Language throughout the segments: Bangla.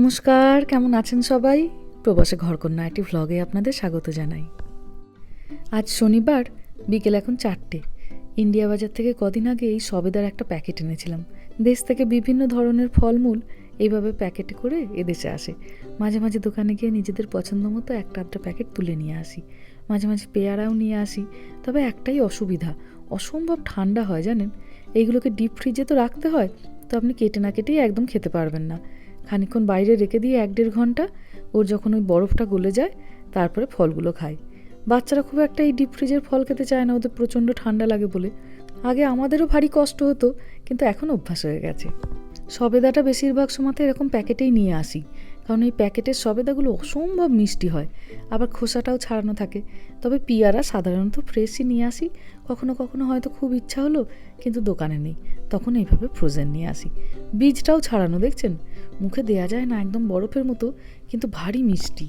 নমস্কার, কেমন আছেন সবাই? প্রবাসে ঘরকন্যা একটি ভ্লগে আপনাদের স্বাগত জানাই। আজ শনিবার, বিকেল এখন চারটে। ইন্ডিয়া বাজার থেকে কদিন আগে এই সবেদার একটা প্যাকেট এনেছিলাম। দেশ থেকে বিভিন্ন ধরনের ফলমূল এইভাবে প্যাকেটে করে এদেশে আসে। মাঝে মাঝে দোকানে গিয়ে নিজেদের পছন্দ মতো একটা আধটা প্যাকেট তুলে নিয়ে আসি। মাঝে মাঝে পেয়ারাও নিয়ে আসি। তবে একটাই অসুবিধা, অসম্ভব ঠান্ডা হয় জানেন? এইগুলোকে ডিপ ফ্রিজে তো রাখতে হয়, তো আপনি কেটে না কেটেই একদম খেতে পারবেন না। খানিকক্ষণ বাইরে রেখে দিয়ে এক দেড় ঘণ্টা ওর যখন ওই বরফটা গলে যায়, তারপরে ফলগুলো খায়। বাচ্চারা খুব একটা এই ডিপ ফ্রিজের ফল খেতে চায় না, ওদের প্রচণ্ড ঠান্ডা লাগে বলে। আগে আমাদেরও ভারী কষ্ট হতো, কিন্তু এখন অভ্যাস হয়ে গেছে। সবেদাটা বেশিরভাগ সময়তে এরকম প্যাকেটেই নিয়ে আসি। কারণ এই প্যাকেটের সবেদাগুলো অসম্ভব মিষ্টি হয়। আবার খোসাটাও ছাড়ানো থাকে। তবে পিয়ারা সাধারণত ফ্রেশই নিয়ে আসি। কখনো কখনো হয়তো খুব ইচ্ছা হলো, কিন্তু দোকানে নেই। তখন এইভাবে ফ্রোজেন নিয়ে আসি। বীজটাও ছাড়ানো, দেখছেন? মুখে দেয়া যায় না, একদম বরফের মতো, কিন্তু ভারী মিষ্টি।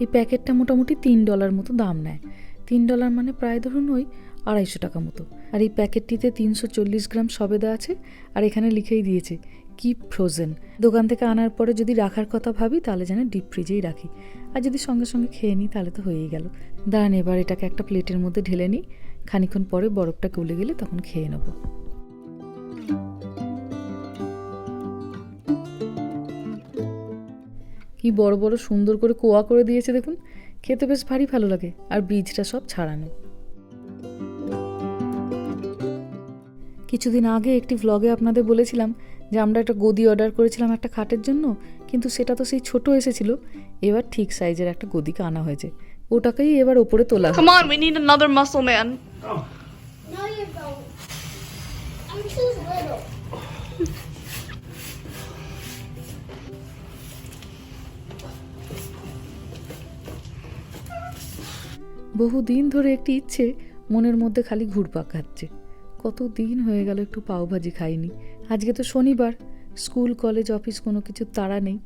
এই প্যাকেটটা মোটামুটি তিন ডলার মতো দাম নেয়। তিন ডলার মানে প্রায় ধরুন ওই আড়াইশো টাকা মতো। আর এই প্যাকেটটিতে তিনশো চল্লিশ গ্রাম সবেদা আছে, আর এখানে লিখেই দিয়েছে কিপ ফ্রোজেন দোকান থেকে আনার পরে যদি রাখার কথা ভাবি, তাহলে যেন ডিপ ফ্রিজেই রাখি। আর যদি সঙ্গে সঙ্গে খেয়ে নিই, তাহলে তো হয়েই গেল। দাঁড়ান, এবার এটাকে একটা প্লেটের মধ্যে ঢেলে নিই। খানিক্ষণ পরে বরফটা গলে গেলে তখন খেয়ে নেব। কি বড় বড় সুন্দর করে কোয়া করে দিয়েছে দেখুন। খেতে বেশ ভারী ভালো লাগে, আর বীজটা সব ছাড়ানো। কিছুদিন আগে একটি ভ্লগে আপনাদের বলেছিলাম যে আমরা একটা গদি অর্ডার করেছিলাম একটা খাটের জন্য কিন্তু সেটা তো সেই ছোট এসেছিল এবার ঠিক সাইজের একটা গদিকে আনা হয়েছে ওটাকেই এবার ওপরে তোলা Come on, we need another muscle man. No, you don't. I'm too little. বহু দিন ধরে একটি ইচ্ছে মনের মধ্যে খালি ঘুরপাক খাচ্ছে কত দিন হয়ে গেল একটু পাওভাজি খাইনি। আজকে তো শনিবার, স্কুল, কলেজ, অফিস কোনো কিছু তাড়া নেই।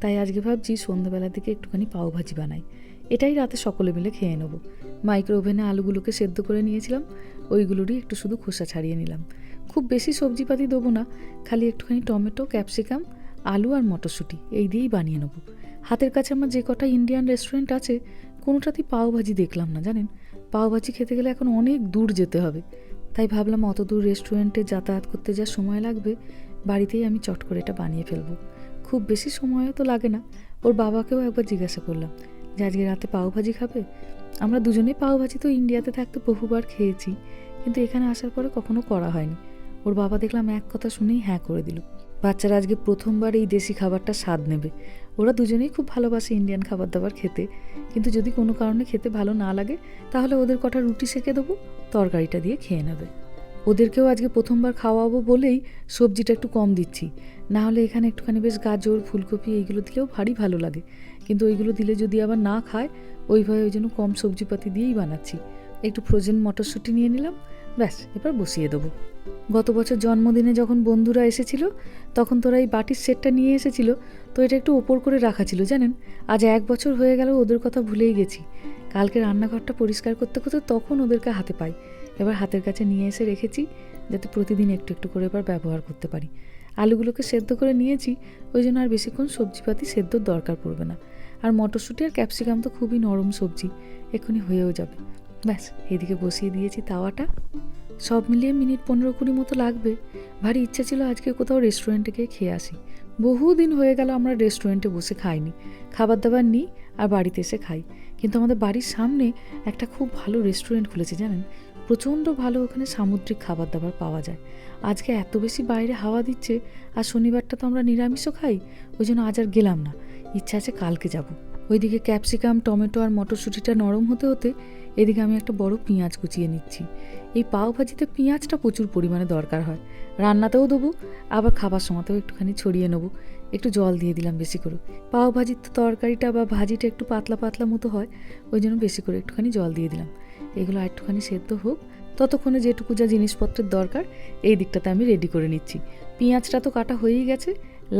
তাই আজকে ভাবছি সন্ধ্যাবেলার দিকে একটুখানি পাওভাজি বানাই। এটাই রাতে সকলে মিলে খেয়ে নেব। মাইক্রো ওভেনে আলুগুলোকে সেদ্ধ করে নিয়েছিলাম, ওইগুলোরই একটু শুধু খোসা ছাড়িয়ে নিলাম। খুব বেশি সবজিপাতি দেবো না, খালি একটুখানি টমেটো, ক্যাপসিকাম, আলু আর মটরশুঁটি, এই দিয়েই বানিয়ে নেব। হাতের কাছে আমার যে কটা ইন্ডিয়ান রেস্টুরেন্ট আছে, কোনোটাতেই পাওভাজি দেখলাম না, জানেন? পাওভাজি খেতে গেলে এখন অনেক দূর যেতে হবে। তাই ভাবলাম অত দূর রেস্টুরেন্টে যাতায়াত করতে যা সময় লাগবে, বাড়িতেই আমি চট করে এটা বানিয়ে ফেলব। খুব বেশি সময়ও তো লাগে না। ওর বাবাকেও একবার জিজ্ঞাসা করলাম, যে আজকে রাতে পাওভাজি খাবে? আমরা দুজনেই পাওভাজি তো ইন্ডিয়াতে থাকতে বহুবার খেয়েছি, কিন্তু এখানে আসার পরে কখনো করা হয়নি। ওর বাবা দেখলাম এক কথা শুনেই হ্যাঁ করে দিল। বাচ্চারা আজকে প্রথমবার এই দেশি খাবারটা স্বাদ নেবে। ওরা দুজনেই খুব ভালোবাসে ইন্ডিয়ান খাবার দাবার খেতে। কিন্তু যদি কোনো কারণে খেতে ভালো না লাগে, তাহলে ওদের কটা রুটি সেকে দেবো, তরকারিটা দিয়ে খেয়ে নেবে। ওদেরকেও আজকে প্রথমবার খাওয়াবো বলেই সবজিটা একটু কম দিচ্ছি। না হলে এখানে একটুখানি বেশ গাজর, ফুলকপি এইগুলো দিলেও ভারী ভালো লাগে। কিন্তু ওইগুলো দিলে যদি আবার না খায় ওইভাবে ওই জন্য কম সবজিপাতি দিয়েই বানাচ্ছি। একটু ফ্রোজেন মটরশুঁটি নিয়ে নিলাম, ব্যাস, এবার বসিয়ে দেবো। গত বছর জন্মদিনে যখন বন্ধুরা এসেছিল, তখন তোরা এই বাটির সেটটা নিয়ে এসেছিল, তো এটা একটু ওপর করে রাখা ছিল, জানেন? আজ এক বছর হয়ে গেল ওদের কথা ভুলেই গেছি। কালকে রান্নাঘরটা পরিষ্কার করতে করতে তখন ওদেরকে হাতে পাই। এবার হাতের কাছে নিয়ে এসে রেখেছি, যাতে প্রতিদিন একটু একটু করে এবার ব্যবহার করতে পারি। আলুগুলোকে সেদ্ধ করে নিয়েছি, ওই জন্য আর বেশিক্ষণ সবজিপাতি সেদ্ধর দরকার পড়বে না। আর মটরশুঁটি আর ক্যাপসিকাম তো খুবই নরম সবজি, এক্ষুনি হয়েও যাবে। ব্যাস, এদিকে বসিয়ে দিয়েছি তাওয়াটা। সব মিলিয়ে মিনিট পনেরো কুড়ি মতো লাগবে। ভারী ইচ্ছা ছিল আজকে কোথাও রেস্টুরেন্টে গিয়ে খেয়ে আসি। বহুদিন হয়ে গেল আমরা রেস্টুরেন্টে বসে খাইনি। খাবার দাবার নিই আর বাড়িতে এসে খাই। কিন্তু আমাদের বাড়ির সামনে একটা খুব ভালো রেস্টুরেন্ট খুলেছে, জানেন? প্রচণ্ড ভালো ওখানে সামুদ্রিক খাবার দাবার পাওয়া যায়। আজকে এত বেশি বাইরে হাওয়া দিচ্ছে, আর শনিবারটা তো আমরা নিরামিষও খাই, ওই জন্য আজ আর গেলাম না। ইচ্ছা আছে কালকে যাব। ওইদিকে ক্যাপসিকাম, টমেটো আর মটরশুঁটিটা নরম হতে হতে এদিকে আমি একটা বড় পেঁয়াজ কুচিয়ে নিচ্ছি। এই পাও ভাজিতে পেঁয়াজটা প্রচুর পরিমাণে দরকার হয়। রান্নাতেও দেবো, আবার খাবার সময়তেও একটুখানি ছড়িয়ে নেব। একটু জল দিয়ে দিলাম বেশি করে। পাও ভাজির তো তরকারিটা বা ভাজিটা একটু পাতলা পাতলা মতো হয়, ওই জন্য বেশি করে একটুখানি জল দিয়ে দিলাম। এগুলো আর একটুখানি সেদ্ধ হোক, ততক্ষণে যেটুকু যা জিনিসপত্রের দরকার, এই দিকটাতে আমি রেডি করে নিচ্ছি। পেঁয়াজটা তো কাটা হয়েই গেছে,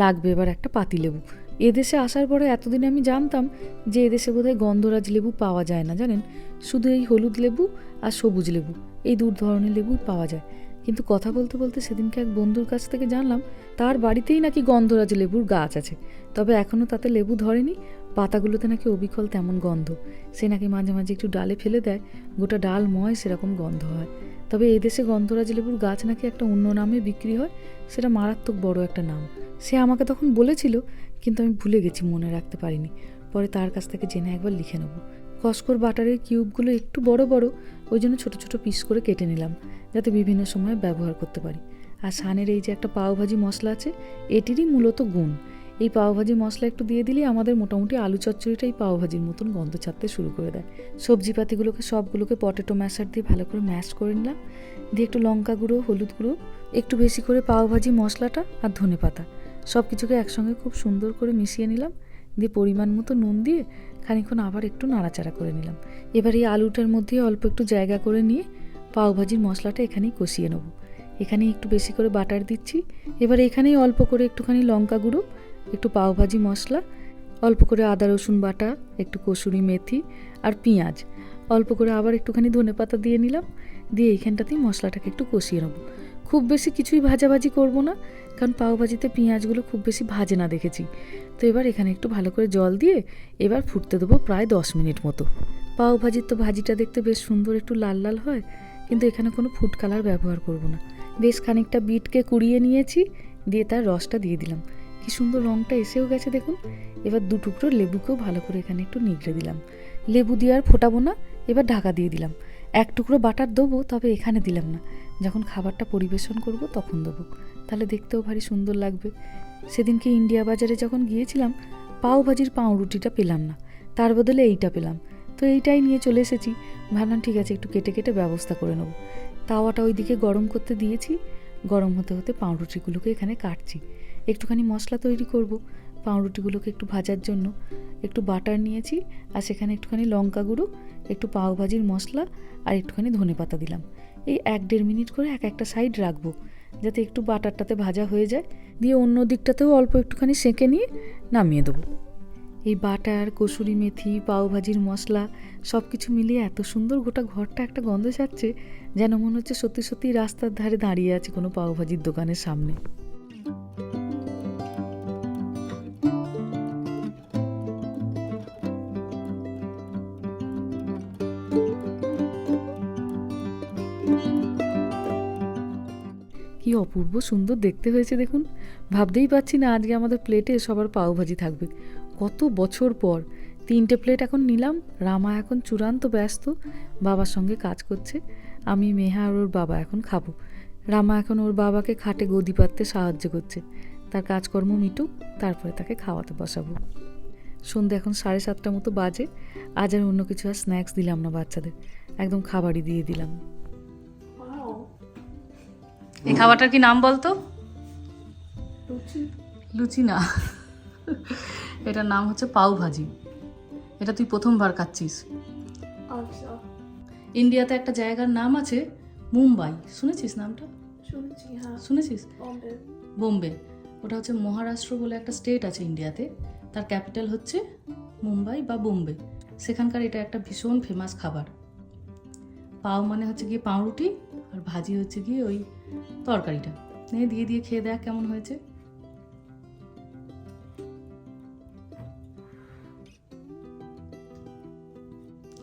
লাগবে এবার একটা পাতি লেবু এদেশে আসার পরে এতদিন আমি জানতাম যে এদেশে বোধহয় গন্ধরাজ লেবু পাওয়া যায় না, জানেন? শুধু এই হলুদ লেবু আর সবুজ লেবু, এই দু ধরনের লেবুই পাওয়া যায়। কিন্তু কথা বলতে বলতে সেদিনকে এক বন্ধুর কাছ থেকে জানলাম, তার বাড়িতেই নাকি গন্ধরাজ লেবুর গাছ আছে। তবে এখনও তাতে লেবু ধরেনি, পাতাগুলোতে নাকি অবিকল তেমন গন্ধ। সে নাকি মাঝে মাঝে একটু ডালে ফেলে দেয়, গোটা ডাল ময় সেরকম গন্ধ হয়। তবে এই দেশে গন্ধরাজ লেবুর গাছ নাকি একটা অন্য নামে বিক্রি হয়, সেটা মারাত্মক বড় একটা নাম। সে আমাকে তখন বলেছিল কিন্তু আমি ভুলে গেছি, মনে রাখতে পারিনি। পরে তার কাছ থেকে জেনে একবার লিখে নেব। কস্কর বাটারের কিউবগুলো একটু বড় বড়, ওই জন্য ছোটো ছোটো পিস করে কেটে নিলাম, যাতে বিভিন্ন সময়ে ব্যবহার করতে পারি। আর সানের এই যে একটা পাওভাজি মশলা আছে, এটিরই মূলত গুণ। এই পাওভাজি মশলা একটু দিয়ে দিলেই আমাদের মোটামুটি আলু চচ্চড়িটা এই পাওভাজির মতন গন্ধ ছাড়তে শুরু করে দেয়। সবজিপাতিগুলোকে সবগুলোকে পটেটো ম্যাশার দিয়ে ভালো করে ম্যাশ করে নিলাম। দিয়ে একটু লঙ্কা গুঁড়ো, হলুদ গুঁড়ো, একটু বেশি করে পাওভাজি মশলাটা আর ধনে পাতা সব কিছুকে একসঙ্গে খুব সুন্দর করে মিশিয়ে নিলাম। দিয়ে পরিমাণ মতো নুন দিয়ে খানিক্ষণ আবার একটু নাড়াচাড়া করে নিলাম। এবার এই আলুটার মধ্যে অল্প একটু জায়গা করে নিয়ে পাওভাজির মশলাটা এখানেই কষিয়ে নেব। এখানে একটু বেশি করে বাটার দিচ্ছি। এবার এখানেই অল্প করে একটুখানি লঙ্কা গুঁড়ো, একটু পাওভাজি মশলা, অল্প করে আদা, রসুন বাটা, একটু কসুরি মেথি আর পেঁয়াজ। অল্প করে আবার একটুখানি ধনে পাতা দিয়ে নিলাম। দিয়ে এইখানটাতেই মশলাটাকে একটু কষিয়ে নেব। খুব বেশি কিছুই ভাজাভাজি করব না। কারণ পাওভাজিতে পেঁয়াজগুলো খুব বেশি ভাজে না দেখেছি। তো এবার এখানে একটু ভালো করে জল দিয়ে এবার ফুটতে দেবো প্রায় দশ মিনিট মতো। পাও ভাজির তো ভাজিটা দেখতে বেশ সুন্দর, একটু লাল লাল হয়, কিন্তু এখানে কোনো ফুড কালার ব্যবহার করব না। বেশ খানিকটা বিটকে কুড়িয়ে নিয়েছি, দিয়ে তার রসটা দিয়ে দিলাম। কি সুন্দর রঙটা এসেও গেছে দেখুন। এবার দু টুকরো লেবুকেও ভালো করে এখানে একটু নিগড়ে দিলাম। লেবু দিয়ে আর ফোটাবো না, এবার ঢাকা দিয়ে দিলাম। এক টুকরো বাটার দেবো, তবে এখানে দিলাম না। যখন খাবারটা পরিবেশন করব তখন দেবো। তাহলে দেখতেও ভারী সুন্দর লাগবে। সেদিনকে ইন্ডিয়া বাজারে যখন গিয়েছিলাম, পাও ভাজির পাউরুটিটা পেলাম না। তার বদলে এইটা পেলাম। তো এইটাই নিয়ে চলে এসেছি। ভাবলাম ঠিক আছে, একটু কেটে কেটে ব্যবস্থা করে নেব। তাওয়াটা ওইদিকে গরম করতে দিয়েছি। গরম হতে হতে পাউরুটিগুলোকে এখানে কাটছি। একটুখানি মশলা তৈরি করব পাউরুটিগুলোকে একটু ভাজার জন্য। একটু বাটার নিয়েছি আর সেখানে একটুখানি লঙ্কা গুঁড়ো, একটু পাও ভাজির মশলা আর একটুখানি ধনে পাতা দিলাম। এই এক দেড় মিনিট করে এক একটা সাইড রাখব, যাতে একটু বাটারটাতে ভাজা হয়ে যায়, দিয়ে অন্য দিকটাতেও অল্প একটুখানি সেঁকে নিয়ে নামিয়ে দেবো। এই বাটার, কসুরি মেথি, পাওভাজির মশলা সব কিছু মিলিয়ে এত সুন্দর গোটা ঘরটা একটা গন্ধ ছাড়ছে, যেন মনে হচ্ছে সত্যি সত্যি রাস্তার ধারে দাঁড়িয়ে আছে কোনো পাওভাজির দোকানের সামনে। কি অপূর্ব সুন্দর দেখতে হয়েছে দেখুন। ভাবতেই পাচ্ছি না আজকে আমাদের প্লেটে সবার পাওভাজি থাকবে। কত বছর পর। তিনটে প্লেট এখন নিলাম। রামা এখন চূড়ান্ত ব্যস্ত। বাবার সঙ্গে কাজ করছে। আমি, মেহা আর ওর বাবা এখন খাব। রামা এখন ওর বাবাকে খাটে গদি পাততে সাহায্য করছে। তার কাজকর্ম মিটুক, তারপরে তাকে খাওয়াতে বসাবো। সন্ধ্যে এখন সাড়ে সাতটা মতো বাজে। আজ আর অন্য কিছু আর স্ন্যাক্স দিলাম না বাচ্চাদের। একদম খাবারই দিয়ে দিলাম. এই খাবারটার কি নাম বলতো? লুচি। না। এটার নাম হচ্ছে পাও ভাজি। এটা তুই প্রথমবার খাচ্ছিস। ইন্ডিয়াতে একটা জায়গার নাম আছে মুম্বাই। শুনেছিস নামটা? হ্যাঁ। শুনেছিস? বোম্বে। ওটা হচ্ছে মহারাষ্ট্র বলে একটা স্টেট আছে ইন্ডিয়াতে। তার ক্যাপিটাল হচ্ছে মুম্বাই বা বোম্বে। সেখানকার এটা একটা ভীষণ ফেমাস খাবার। পাও মানে হচ্ছে গিয়ে পাউরুটি আর ভাজি হচ্ছে গিয়ে ওই তরকারিটা। নে দিয়ে দিয়ে খেয়ে দেখ কেমন হয়েছে।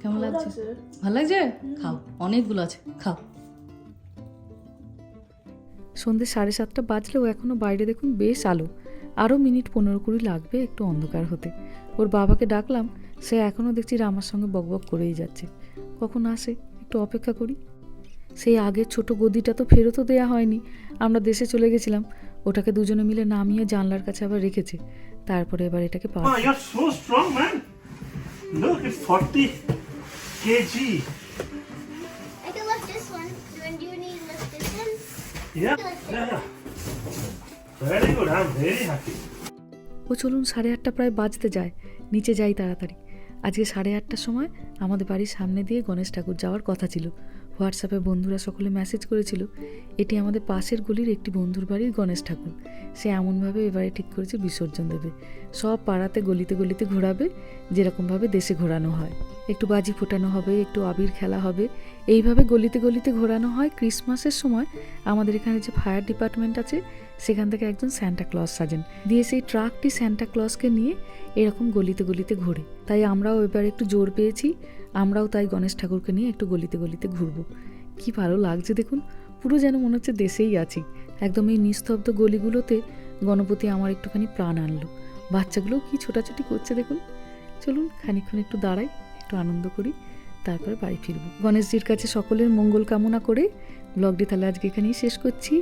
কেমন লাগছে? ভালো লাগছে? খাও অনেকগুলো আছে খাও। সন্ধ্যে সাড়ে সাতটা বাজলেও এখনও বাইরে দেখুন বেশ আলো। আরও মিনিট পনেরো কুড়ি লাগবে একটু অন্ধকার হতে। ওর বাবাকে ডাকলাম সে এখনও দেখছি রামার সঙ্গে বকবক করেই যাচ্ছে। কখন আসে? একটু অপেক্ষা করি। সেই আগের ছোট গদিটা তো ফেরতও দেওয়া হয়নি আমরা দেশে চলে গেছিলাম ওটাকে দুজনে মিলে নামিয়ে জানলার কাছে আবার রেখেছে তারপরে এবার এটাকে পাওয়া Wow, you're so strong, man. Look, it's 40 kg. I can lift this one. When do you need to lift this one? Yeah, yeah, yeah. Very good. I'm very happy. ও চলুন সাড়ে আটটা প্রায় বাজতে যায় নিচে যাই তাড়াতাড়ি আজকে সাড়ে আটটার সময় আমাদের বাড়ির সামনে দিয়ে গণেশ ঠাকুর যাওয়ার কথা ছিল হোয়াটসঅ্যাপে বন্ধুরা সকলে মেসেজ করেছিল, এটি আমাদের পাশের গলির একটি বন্ধুর বাড়ির গণেশ ঠাকুর। সে এমনভাবে এবারে ঠিক করেছে বিসর্জন দেবে। সব পাড়াতে গলিতে গলিতে ঘোরাবে, যেরকমভাবে দেশে ঘোরানো হয়। একটু বাজি ফোটানো হবে, একটু আবির খেলা হবে। এইভাবে গলিতে গলিতে ঘোরানো হয়। ক্রিসমাসের সময় আমাদের এখানে যে ফায়ার ডিপার্টমেন্ট আছে সেখান থেকে একজন স্যান্টা ক্লজ সাজেন। দিয়ে সেই ট্রাকটি স্যান্টা ক্লজকে নিয়ে এরকম গলিতে গলিতে ঘোরে। তাই আমরাও এবার একটু জোর পেয়েছি, আমরাও তাই গণেশ ঠাকুরকে নিয়ে একটু গলিতে গলিতে ঘুরবো। কি ভালো লাগছে দেখুন, পুরো যেন মনে হচ্ছে দেশেই আছি। একদম এই নিস্তব্ধ গলিগুলোতে গণপতি আমার একটুখানি প্রাণ আনলো। বাচ্চাগুলোও কি ছোটাছুটি করছে দেখুন। চলুন খানিকক্ষণ একটু দাঁড়াই, একটু আনন্দ করি, তারপরে বাড়ি ফিরবো। গণেশজির কাছে সকলের মঙ্গল কামনা করে ব্লগটি তাহলে আজকে এখানেই শেষ করছি।